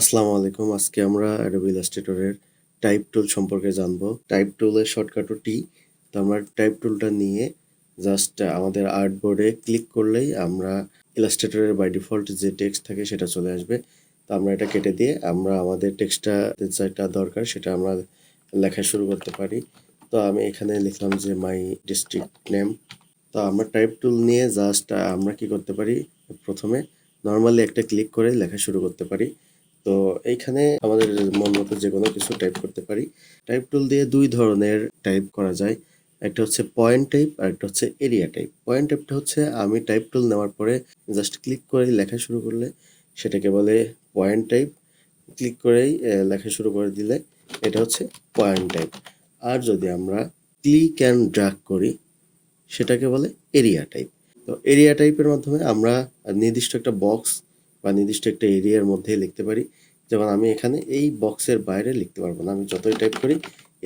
আসসালামু আলাইকুম। আজকে আমরা অ্যাডোবি ইলাস্ট্রেটরের টাইপ টুল সম্পর্কে জানব। টাইপ টুলের শর্টকাট টি তো আমরা টাইপ টুলটা নিয়ে জাস্ট আমাদের আর্টবোর্ডে ক্লিক করলেই আমরা ইলাস্ট্রেটরের বাই ডিফল্ট যে টেক্সট থাকে সেটা চলে আসবে। তো আমরা এটা কেটে দিয়ে আমরা আমাদের টেক্সটটা যেটা দরকার সেটা আমরা লেখা শুরু করতে পারি। তো আমি এখানে লিখলাম যে মাই ডিস্ট্রিক্ট নেম তো আমরা টাইপ টুল নিয়ে জাস্ট আমরা কি করতে পারি? প্রথমে নর্মালি একটা ক্লিক করে লেখা শুরু করতে পারি। তো এইখানে আমাদের মন মতো যে কোনো কিছু টাইপ করতে পারি। টাইপ টুল দিয়ে দুই ধরনের টাইপ করা যায়। একটা হচ্ছে পয়েন্ট টাইপ আর একটা হচ্ছে এরিয়া টাইপ পয়েন্ট টাইপটা হচ্ছে আমি টাইপ টুল নেওয়ার পরে জাস্ট ক্লিক করে লেখা শুরু করলে সেটাকে বলে পয়েন্ট টাইপ ক্লিক করেই লেখা শুরু করে দিলে এটা হচ্ছে পয়েন্ট টাইপ আর যদি আমরা ক্লিক অ্যান্ড ড্রাগ করি, সেটাকে বলে এরিয়া টাইপ তো এরিয়া টাইপের মাধ্যমে আমরা নির্দিষ্ট একটা বক্স বা নির্দিষ্ট একটা এরিয়ার মধ্যে লিখতে পারি। যেমন আমি এখানে এই বক্সের বাইরে লিখতে পারব না। আমি যতই টাইপ করি,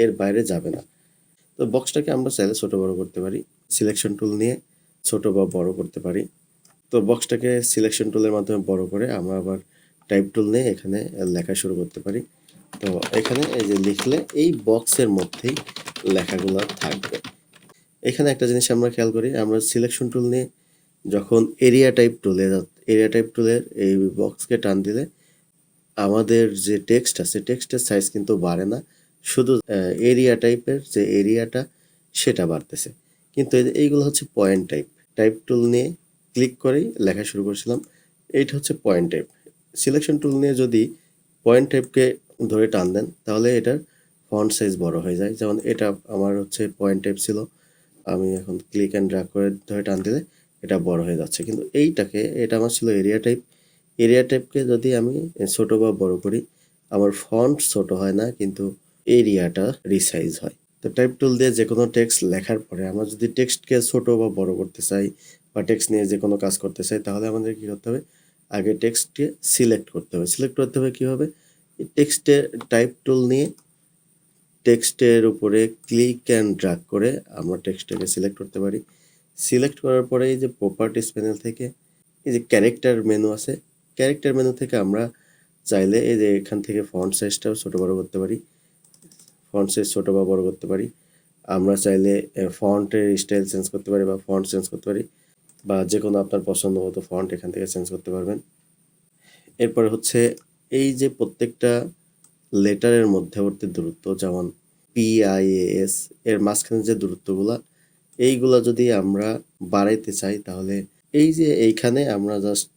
এর বাইরে যাবে না। তো বক্সটাকে আমরা চাইলে ছোট বড় করতে পারি। সিলেকশন টুল নিয়ে ছোট বা বড় করতে পারি। তো বক্সটাকে সিলেকশন টুলের মাধ্যমে বড় করে আমরা আবার টাইপ টুল নিয়ে এখানে লেখা শুরু করতে পারি। তো এখানে এই যে লিখলে এই বক্সের মধ্যেই লেখাগুলো থাকবে। এখানে একটা জিনিস আমরা খেয়াল করি, আমরা সিলেকশন টুল নিয়ে যখন এরিয়া টাইপ টুলে এরিয়া টাইপ টুলের এই বক্সকে টান দিলে আমাদের যে টেক্সট আছে টেক্সটের সাইজ কিন্তু বাড়ে না। শুধু এরিয়া টাইপের যে এরিয়াটা সেটা বাড়তেছে। কিন্তু এই- এইগুলো হচ্ছে পয়েন্ট টাইপ টাইপ টুল নিয়ে ক্লিক করেই লেখা শুরু করছিলাম। এইটা হচ্ছে পয়েন্ট টাইপ সিলেকশন টুল নিয়ে যদি পয়েন্ট টাইপকে ধরে টান দেন, তাহলে এটার ফন্ট সাইজ বড় হয়ে যায়। যেমন এটা আমার হচ্ছে পয়েন্ট টাইপ ছিল। আমি এখন ক্লিক অ্যান্ড ড্রাগ করে ধরে টান দিলে এটা বড় হয়ে যাচ্ছে। কিন্তু এইটাকে, এটা আমার ছিল এরিয়া টাইপ এরিয়া টাইপকে যদি আমি ছোট বা বড় করি, আমার ফন্ট ছোট হয় না, কিন্তু এরিয়াটা রিসাইজ হয়। তো টাইপ টুল দিয়ে যে কোনো টেক্সট লেখার পরে, আমরা যদি টেক্সটকে ছোট বা বড় করতে চাই, বা টেক্সট নিয়ে যে কোনো কাজ করতে চাই, তাহলে আমাদের কি করতে হবে? আগে টেক্সটকে সিলেক্ট করতে হবে। সিলেক্ট করতে হবে কীভাবে? টেক্সটের টাইপ টুল নিয়ে টেক্সটের উপরে ক্লিক অ্যান্ড ড্রাগ করে আমরা টেক্সটটাকে সিলেক্ট করতে পারি। সিলেক্ট করার পরে এই যে প্রপার্টিস প্যানেল থেকে, এই যে ক্যারেক্টার মেনু আছে ক্যারেক্টার মেনু থেকে আমরা চাইলে এই যে এখান থেকে ফন্ট সাইজটাও ছোটো বড়ো করতে পারি ফন্ট সাইজ ছোটো বা বড় করতে পারি। আমরা চাইলে ফন্টের স্টাইল চেঞ্জ করতে পারি বা ফন্ট চেঞ্জ করতে পারি, বা যে কোনো আপনার পছন্দ মতো ফন্ট এখান থেকে চেঞ্জ করতে পারবেন। এরপরে হচ্ছে এই যে প্রত্যেকটা লেটারের মধ্যবর্তী দূরত্ব, যেমন পি আই এস এর মাঝখানে যে দূরত্বগুলা এইগুলা যদি আমরা বাড়াইতে চাই, তাহলে এই যে এইখানে আমরা জাস্ট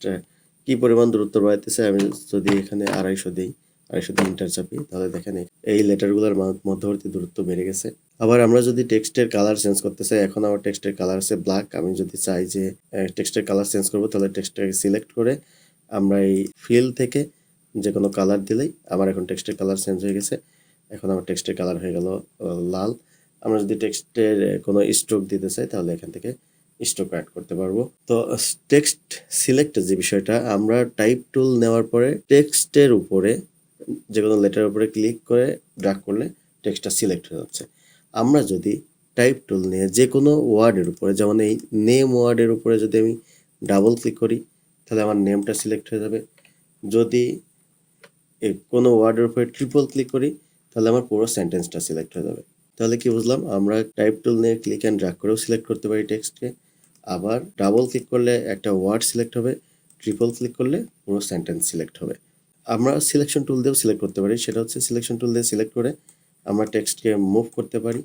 কি পরিমাণ দূরত্ব বাড়াইতে চাই, আমি যদি এখানে আড়াইশো দিই, আড়াইশো দিয়ে ইন্টার চাপি, তাহলে দেখেন এই লেটারগুলোর মধ্যবর্তী দূরত্ব বেড়ে গেছে। আবার আমরা যদি টেক্সটের কালার চেঞ্জ করতে চাই, এখন আমার টেক্সটের কালার আছে ব্ল্যাক আমি যদি চাই যে টেক্সটের কালার চেঞ্জ করব, তাহলে টেক্সটটাকে সিলেক্ট করে আমরা এই ফিল থেকে যে কোনো কালার দিলেই আমার এখন টেক্সটের কালার চেঞ্জ হয়ে গেছে। এখন আমার টেক্সটের কালার হয়ে গেল লাল। আমরা যদি টেক্সটের কোনো স্ট্রোক দিতে চাই, তাহলে এখান থেকে স্ট্রোক অ্যাড করতে পারব। তো টেক্সট সিলেক্টের যে বিষয়টা, আমরা টাইপ টুল নেওয়ার পরে টেক্সটের উপরে যে কোনো লেটার উপরে ক্লিক করে ড্রাগ করলে টেক্সটটা সিলেক্ট হয়ে যাচ্ছে। আমরা যদি টাইপ টুল নিয়ে যে কোনো ওয়ার্ডের উপরে, যেমন এই নেম ওয়ার্ডের উপরে যদি আমি ডাবল ক্লিক করি, তাহলে আমার নেমটা সিলেক্ট হয়ে যাবে। যদি কোনো ওয়ার্ডের উপরে ট্রিপল ক্লিক করি, তাহলে আমার পুরো সেন্টেন্সটা সিলেক্ট হয়ে যাবে। তাহলে কি বুঝলাম? আমরা টাইপ টুল নিয়ে ক্লিক অ্যান্ড ড্রাগ করেও সিলেক্ট করতে পারি টেক্সটকে আবার ডাবল ক্লিক করলে একটা ওয়ার্ড সিলেক্ট হবে ট্রিপল ক্লিক করলে পুরো সেন্টেন্স সিলেক্ট হবে। আমরা সিলেকশন টুল দিয়েও সিলেক্ট করতে পারি, সেটা হচ্ছে সিলেকশন টুল দিয়ে সিলেক্ট করে আমরা টেক্সটকে মুভ করতে পারি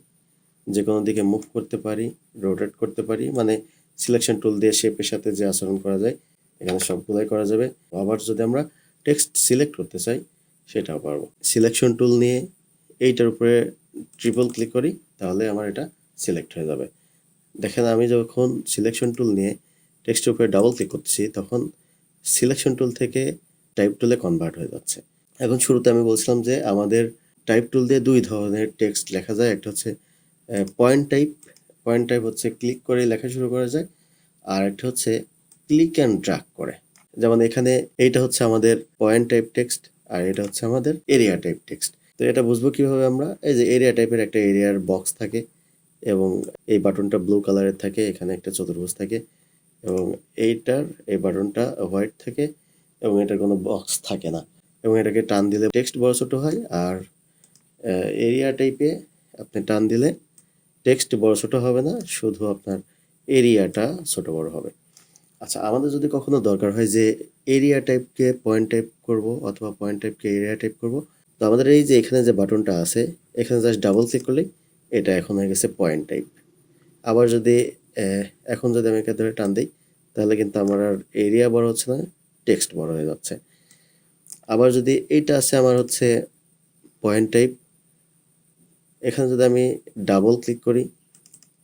যে কোনো দিকে মুভ করতে পারি রোটেট করতে পারি মানে সিলেকশন টুল দিয়ে শেপের সাথে যে আচরণ করা যায়, এখানে সবগুলোই করা যাবে। আবার যদি আমরা টেক্সট সিলেক্ট করতে চাই, সেটাও পারব। সিলেকশন টুল নিয়ে এইটার উপরে ট্রিপল ক্লিক করি, তাহলে আমার এটা সিলেক্ট হয়ে যাবে। দেখেন আমি যখন সিলেকশন টুল নিয়ে টেক্সটের উপরে ডাবল ক্লিক করতেছি তখন সিলেকশন টুল থেকে টাইপ টুলে কনভার্ট হয়ে যাচ্ছে। এখন শুরুতে আমি বলছিলাম যে আমাদের টাইপ টুল দিয়ে দুই ধরনের টেক্সট লেখা যায়। একটা হচ্ছে পয়েন্ট টাইপ পয়েন্ট টাইপ হচ্ছে ক্লিক করে লেখা শুরু করা যায়। আর একটা হচ্ছে ক্লিক অ্যান্ড ড্রাগ করে। যেমন এখানে এইটা হচ্ছে আমাদের পয়েন্ট টাইপ টেক্সট আর এটা হচ্ছে আমাদের এরিয়া টাইপ টেক্সট তো এটা বুঝব কীভাবে আমরা? এই যে এরিয়া টাইপের একটা এরিয়ার বক্স থাকে এবং এই বাটনটা ব্লু কালারের থাকে, এখানে একটা চতুর্ভুজ থাকে এবং এইটার এই বাটনটা হোয়াইট থাকে এবং এটার কোনো বক্স থাকে না এবং এটাকে টান দিলে টেক্সট বড় ছোটো হয় আর এরিয়া টাইপে আপনি টান দিলে টেক্সট বড় ছোটো হবে না, শুধু আপনার এরিয়াটা ছোট বড় হবে। আচ্ছা আমাদের যদি কখনো দরকার হয় যে এরিয়া টাইপকে পয়েন্ট টাইপ করব অথবা পয়েন্ট টাইপকে এরিয়া টাইপ করব তো আমাদের এই যে এখানে যে বাটনটা আছে, এখানে জাস্ট ডাবল ক্লিক করলেই এটা এখন হয়ে গেছে পয়েন্ট টাইপ আবার যদি এখন যদি আমি এখানে ধরে টান দিই, তাহলে কিন্তু আমার আর এরিয়া বড় হচ্ছে না টেক্সট বড় হয়ে যাচ্ছে। আবার যদি এইটা আছে আমার হচ্ছে পয়েন্ট টাইপ এখানে যদি আমি ডাবল ক্লিক করি,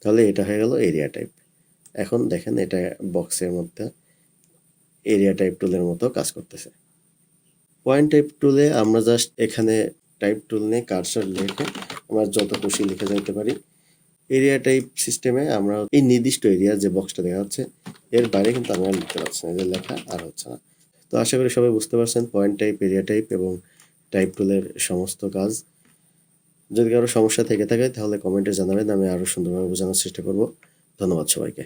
তাহলে এটা হয়ে গেল এরিয়া টাইপ এখন দেখেন এটা বক্সের মধ্যে এরিয়া টাইপ টুলের মতো কাজ করতেছে। পয়েন্ট টাইপ টুলে আমরা জাস্ট এখানে টাইপ টুল নিয়ে কার্সার লিখে আমরা যত খুশি লিখে যাইতে পারি। এরিয়া টাইপ সিস্টেমে আমরা এই নির্দিষ্ট এরিয়া যে বক্সটা দেখা যাচ্ছে, এর বাইরে কিন্তু আমরা লিখতে পারছি না যে লেখা আর হচ্ছে না। তো আশা করি সবাই বুঝতে পারছেন পয়েন্ট টাইপ এরিয়া টাইপ এবং টাইপ টুলের সমস্ত কাজ। যদি কারও সমস্যা থেকে থাকে তাহলে কমেন্টে জানাবেন, আমি আরও সুন্দরভাবে বোঝানোর চেষ্টা করব। ধন্যবাদ সবাইকে।